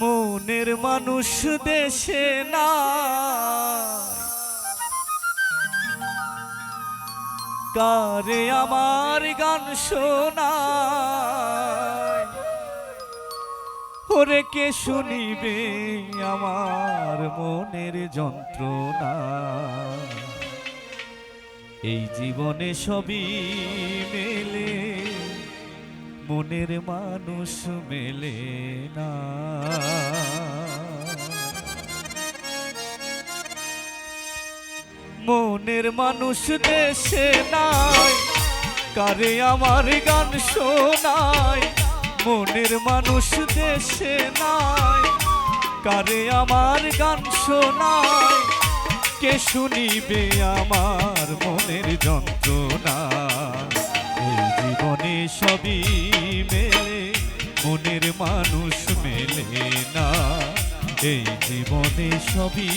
মনের মানুষ দেশে না কারে আমার গান শোনায়? ওরে কে শুনিবে আমার মনের যন্ত্রণা? এই জীবনে সবই মেলে মনের মানুষ মেলে না। মনের মানুষ দেশে নাই, কারে আমার গান শোনায়? মনের মানুষ দেশে নাই, কারে আমার গান শোনায়? কে শুনিবে আমার মনের যন্ত্রণা? এই জীবনে সবই মেলে, মনের মানুষ মেলে না। এই জীবনে সবই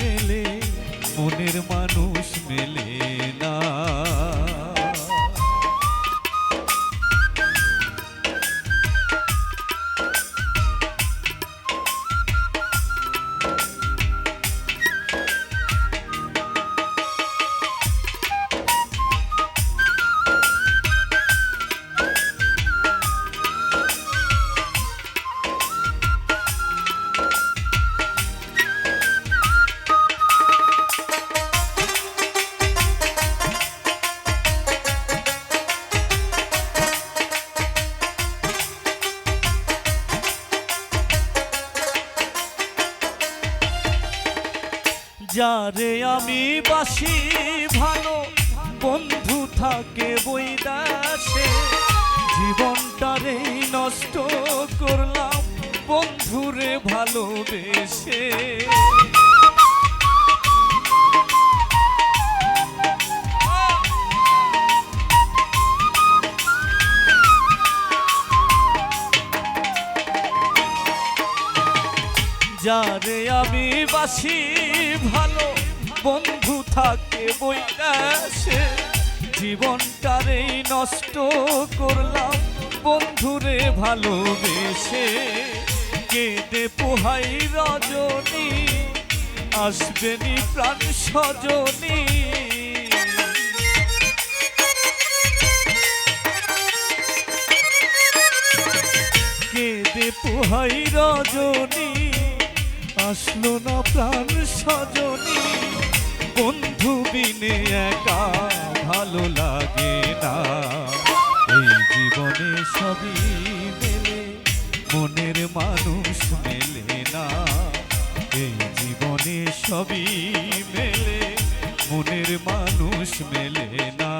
মেলে, মনের মানুষ মেলে না। আমি বাসি, ভালো বন্ধু থাকে বই দাসে জীবনটারে নষ্ট করলাম, বন্ধুরে ভালোবেসে। যারে আমি বাসি, ভালো বন্ধু থাকে বইটাসে জীবনটারে নষ্ট করলাম বন্ধুরে ভালোবেসে। কেঁদে পোহাই রজনী আসবেনি প্রাণ সজনী। কেঁদে পোহাই রজনী, আসলো না প্রাণ সজনী। বন্ধু বিনে একা ভালো লাগে না। এই জীবনে সবই মেলে, মনের মানুষ মেলে না। এই জীবনে সবই মেলে, মনের মানুষ মেলে না।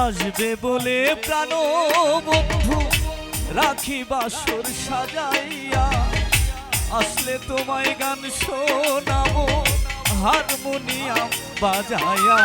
আসবে বলে প্রাণ বন্ধু রাখি বাসর সাজাইয়া। আসলে তোমায় গান শোনাবো হারমোনিয়াম বাজায়া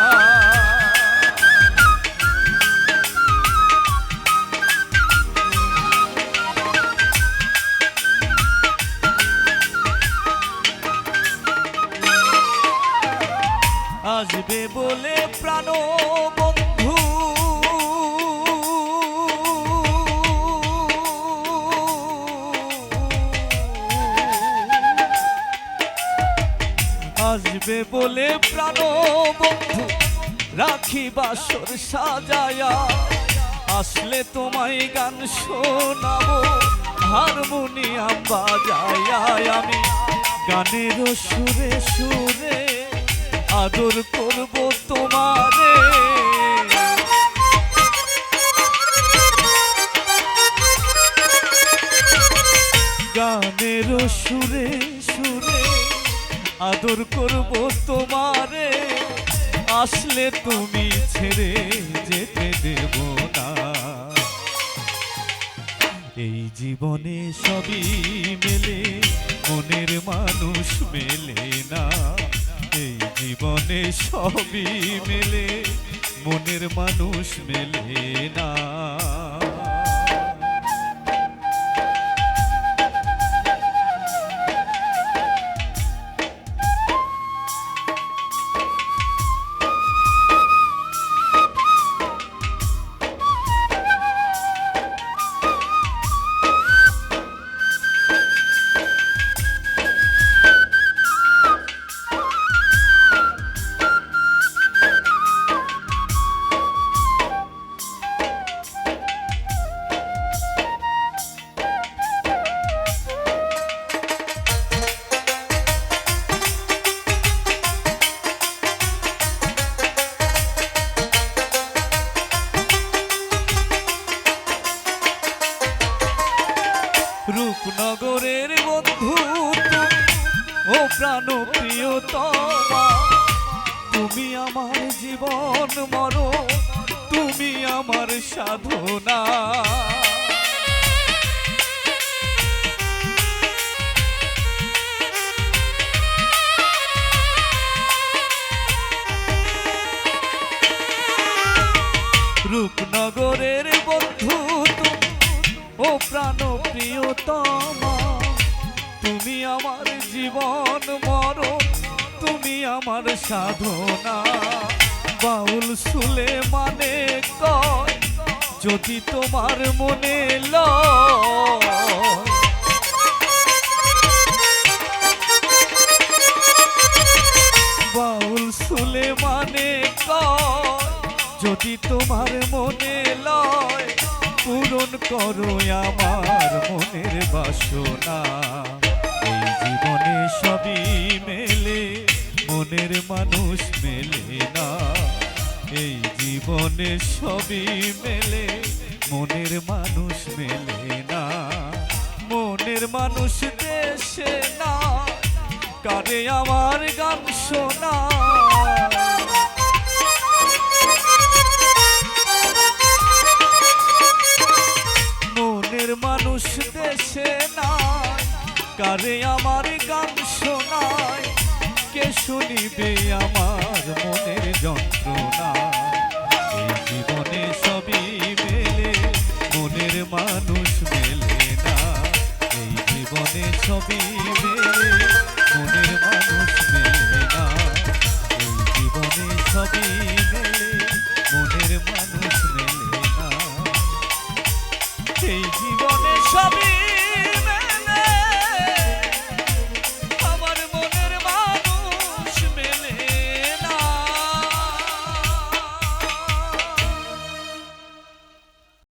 বলে প্রাণ বন্ধু রাখি বাসর সাজায়া। আসলে তোমায় গান শোনাবো, হারমোনিয়াম বাজায়া আমি। গানের সুরে সুরে আদর করব তোমারে। গানের সুরে সুরে আদর করব তোমারে। আসলে তুমি ছেড়ে যেতে দেব না। এই জীবনে সবই মেলে, মনের মানুষ মেলে না। এই জীবনে সবই মেলে, মনের মানুষ মেলে না। রূপনগরের বন্ধু ও প্রাণ প্রিয়তমা তুমি আমার জীবন মর তুমি আমার সাধনা। প্রিয়তমা, তুমি আমার জীবন মরণ, তুমি আমার সাধনা। বাউল সুলে মানে যদি তোমার মনে লয়। মানে যদি তোমার মনে পূরণ করো আমার মনের বাসনা। এই জীবনে সবই মেলে, মনের মানুষ মেলে না। এই জীবনে সবই মেলে, মনের মানুষ মেলে না। মনের মানুষ দেশে না, কারে আমার গান শোনা? এই মেলে মানুষ মেলে না। এই মনের মানুষ এই জীবনে সবই মেলে।